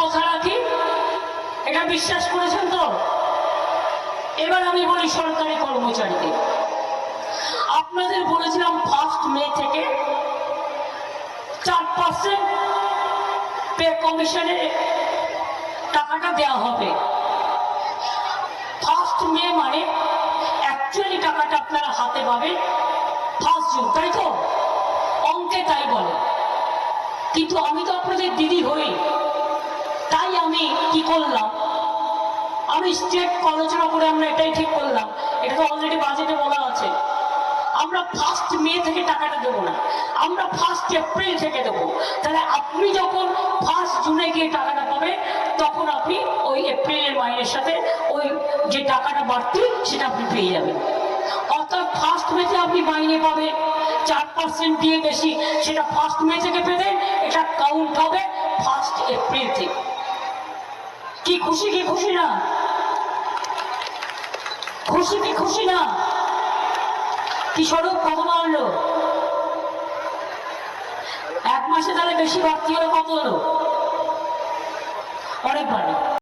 কথা রাখি এটা বিশ্বাস করেছেন তো? এবার আমি বলি সরকারি কর্মচারীদের আপনাদের বলেছিলাম ফার্স্ট মে থেকে চার পার্সেন্ট পে কমিশনে টাকাটা দেওয়া হবে। ফার্স্ট মে মানে অ্যাকচুয়ালি টাকাটা আপনারা হাতে পাবেন ফার্স্ট জুন তাই তো? অঙ্কে তাই বলে। কিন্তু আমি তো আপনাদের কি করলাম? আমি স্টেট আলোচনা করে আমরা এটাই ঠিক করলাম। এটা তো অলরেডি বাজেটে বলা আছে। আমরা ফার্স্ট মে থেকে টাকাটা দেবো না। আমরা ফার্স্ট এপ্রিল থেকে দেবো। তাহলে আপনি যখন ফার্স্ট জুনে গিয়ে টাকাটা পাবেন, তখন আপনি ওই এপ্রিলের মাইনের সাথে ওই যে টাকাটা বাড়তি, সেটা আপনি পেয়ে যাবেন। অর্থাৎ ফার্স্ট মেতে আপনি মাইনে পাবেন। চার পার্সেন্ট দিয়ে বেশি, সেটা ফার্স্ট মে থেকে পেবেন এটা কাউন্ট হবে ফার্স্ট এপ্রিল থেকে। কি খুশি কি খুশি না? খুশি, কি খুশি না? কি স্বরূপ কত মারল এক মাসে তাহলে বেশি বাড়তি হলো কত হলো? অনেক বাড়ে